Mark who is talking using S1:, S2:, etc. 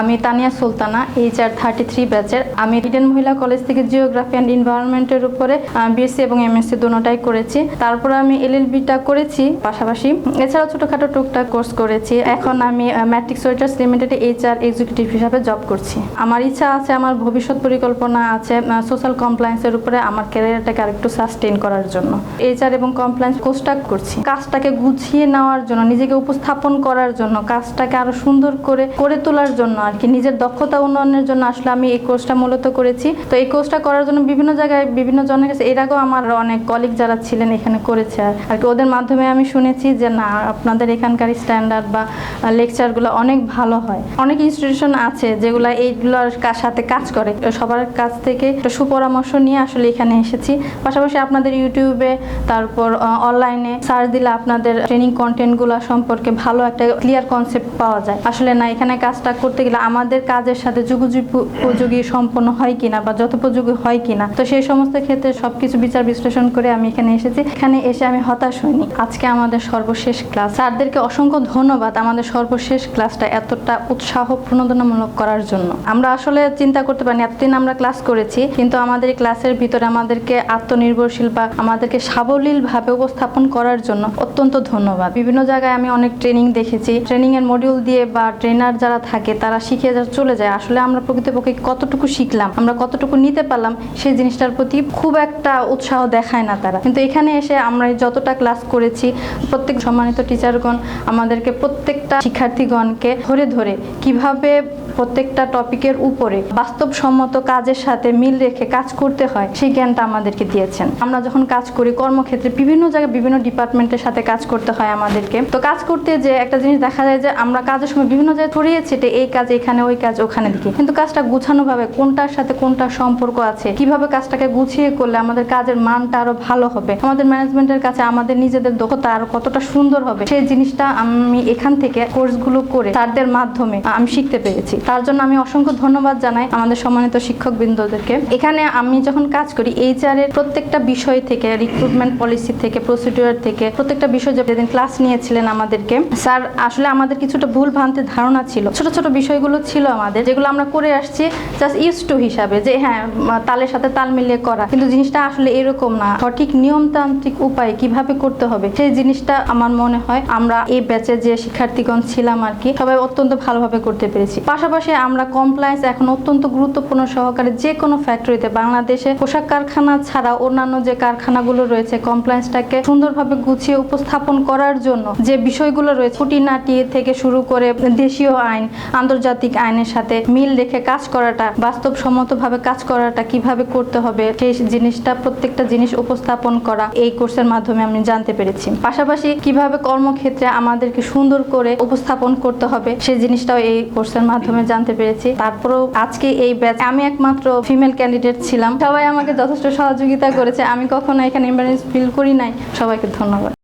S1: আমি Tania Sultana H R thirty three ব্যাচের আমি ইডেন মহিলা কলেজ থেকে জিওগ্রাফি অ্যান্ড ইনভায়রনমেন্টের উপরে বিএসসি এবং এমএসসি দুটোটাই করেছি। তারপর আমি এলএলবিটা করেছি পাশাপাশি। এছাড়াও ছোটোখাটো টুকটাক কোর্স করেছি। এখন আমি ম্যাট্রিক সোয়েটার্স লিমিটেডে এইচ আর এক্সিকিউটিভ হিসাবে জব করছি। আমার ইচ্ছা আছে, আমার ভবিষ্যৎ পরিকল্পনা আছে সোশ্যাল কমপ্লায়েন্সের উপরে আমার ক্যারিয়ারটাকে আরেকটু সাস্টেন করার জন্য। এইচআর এবং কমপ্লায়েন্স কোর্সটা করছি। কাজটাকে গুছিয়ে নেওয়ার জন্য, নিজেকে উপস্থাপন করার জন্য, কাজটাকে আরও সুন্দর করে করে তোলার জন্য আর কি নিজের দক্ষতা উন্নয়নের জন্য আসলে আমি এই কোর্সটা মূলত করেছি। তো এই কোর্সটা করার জন্য বিভিন্ন জায়গায় বিভিন্ন জনের কাছে, এর আগেও আমার অনেক কলিগ যারা ছিলেন এখানে করেছে আর কি। ওদের মাধ্যমে আমি শুনেছি যে, না, আপনাদের এখানকার স্ট্যান্ডার্ড বা লেকচারগুলো অনেক ভালো হয়। অনেক ইনস্টিটিউশন আছে যেগুলো এইগুলোর সাথে কাজ করে। সবার কাছ থেকে একটা সুপরামর্শ নিয়ে আসলে এখানে এসেছি। পাশাপাশি আপনাদের ইউটিউবে তারপর অনলাইনে সার্চ দিলে আপনাদের ট্রেনিং কন্টেন্টগুলো সম্পর্কে ভালো একটা ক্লিয়ার কনসেপ্ট পাওয়া যায়। আসলে না, এখানে কাজটা করতে গেলে আমাদের কাজের সাথে যুগোপযোগী সম্পন্ন হয় কিনা বা যথোপযোগী হয় কিনা? তো সেই সমস্ত ক্ষেত্রে সবকিছু বিচার বিশ্লেষণ করে আমি এখানে এসেছি। এখানে এসে আমি হতাশ হইনি। আজকে আমাদের সর্বশেষ ক্লাস। স্যারদেরকে অসংখ্য ধন্যবাদ আমাদের সর্বশেষ ক্লাসটা এতটা উৎসাহ প্রণোদনামূলক করার জন্য। আমরা আসলে চিন্তা করতে পারিনি, এতদিন আমরা ক্লাস করেছি, কিন্তু আমাদের ক্লাসের ভিতরে আমাদেরকে আত্মনির্ভরশীল বা আমাদেরকে সাবলীলভাবে উপস্থাপন করার জন্য অত্যন্ত ধন্যবাদ। বিভিন্ন জায়গায় আমি অনেক ট্রেনিং দেখেছি। ট্রেনিং এর মডিউল দিয়ে বা ট্রেনার যারা থাকে, তারা শিখে চলে যায়। আসলে আমরা প্রকৃতপক্ষে কতটুকু শিখলাম, আমরা কতটুকু নিতে পারলাম, সেই জিনিসটার প্রতি খুব একটা উৎসাহ দেখায় না তারা। কিন্তু এখানে এসে আমরা যতটা ক্লাস করেছি, প্রত্যেক সম্মানিত টিচারগণ, আমাদেরকে প্রত্যেকটা শিক্ষার্থীগণকে ধরে ধরে কীভাবে প্রত্যেকটা টপিকের উপরে বাস্তবসম্মত কাজের সাথে মিল রেখে কাজ করতে হয়, সেই জ্ঞানটা আমাদেরকে দিয়েছেন। আমরা যখন কাজ করি, কর্মক্ষেত্রে বিভিন্ন জায়গায় বিভিন্ন ডিপার্টমেন্টের সাথে কাজ করতে হয় আমাদেরকে। তো কাজ করতে যে একটা জিনিস দেখা যায় যে আমরা কাজের সময় বিভিন্ন জায়গায় ছড়িয়ে ছিটে, এই কাজ এখানে ওই কাজ, ওখানে দেখি কিন্তু কাজটা গুছানো ভাবে কোনটার সাথে কোনটা সম্পর্ক আছে, কীভাবে কাজটাকে গুছিয়ে করলে আমাদের কাজের মানটা আরও ভালো হবে, আমাদের ম্যানেজমেন্টের কাছে আমাদের নিজেদের দক্ষতা আরও কতটা সুন্দর হবে, সেই জিনিসটা আমি এখান থেকে কোর্সগুলো করে তাদের মাধ্যমে আমি শিখতে পেরেছি। তার জন্য আমি অসংখ্য ধন্যবাদ জানাই আমাদের সম্মানিত শিক্ষক বৃন্দদেরকে এখানে আমি যখন কাজ করি এইচআর এর প্রত্যেকটা বিষয় থেকে রিক্রুটমেন্ট পলিসি থেকে প্রসিডিউর থেকে, প্রত্যেকটা বিষয় যেদিন ক্লাস নিয়েছিলেন আমাদেরকে, স্যার আসলে আমাদের কিছুটা ভুল ভ্রান্তি ধারণা ছিল। ছোট ছোট বিষয়গুলো ছিল আমাদের, যেগুলো আমরা করে আসছি জাস্ট ইউজ টু হিসাবে, যে হ্যাঁ তালের সাথে তাল মিলিয়ে করা। কিন্তু জিনিসটা আসলে এরকম না। সঠিক নিয়মতান্ত্রিক উপায়ে কীভাবে করতে হবে, সেই জিনিসটা আমার মনে হয় আমরা এই ব্যাচে যে শিক্ষার্থীগণ ছিলাম আর কি, সবাই অত্যন্ত ভালোভাবে করতে পেরেছি। পাশাপাশি আমরা কমপ্লায়েন্স এখন অত্যন্ত গুরুত্বপূর্ণ সহকারে যে কোনো ফ্যাক্টরিতে বাংলাদেশে পোশাক কারখানা ছাড়া অন্যান্য যে কারখানাগুলো রয়েছে কমপ্লায়েন্সটাকে সুন্দরভাবে গুছিয়ে উপস্থাপন করার জন্য যে বিষয়গুলো রয়েছে, খুঁটিনাটি থেকে শুরু করে দেশীয় আইন, আন্তর্জাতিক আইনের সাথে মিল রেখে কাজ করাটা, বাস্তবসম্মতভাবে কাজ করাটা কীভাবে করতে হবে সেই জিনিসটা প্রত্যেকটা জিনিস উপস্থাপন করা, এই কোর্সের মাধ্যমে আমি জানতে পেরেছি। পাশাপাশি কীভাবে কর্মক্ষেত্রে আমাদেরকে সুন্দর করে উপস্থাপন করতে হবে সেই জিনিসটাও এই কোর্সের মাধ্যমে জানতে পেরেছি। তারপরেও আজকে এই ব্যাচ, আমি একমাত্র ফিমেল ক্যান্ডিডেট ছিলাম। সবাই আমাকে যথেষ্ট সহযোগিতা করেছে। আমি কখনো এখানে ইম্বারেন্স ফিল করি নাই। সবাইকে ধন্যবাদ।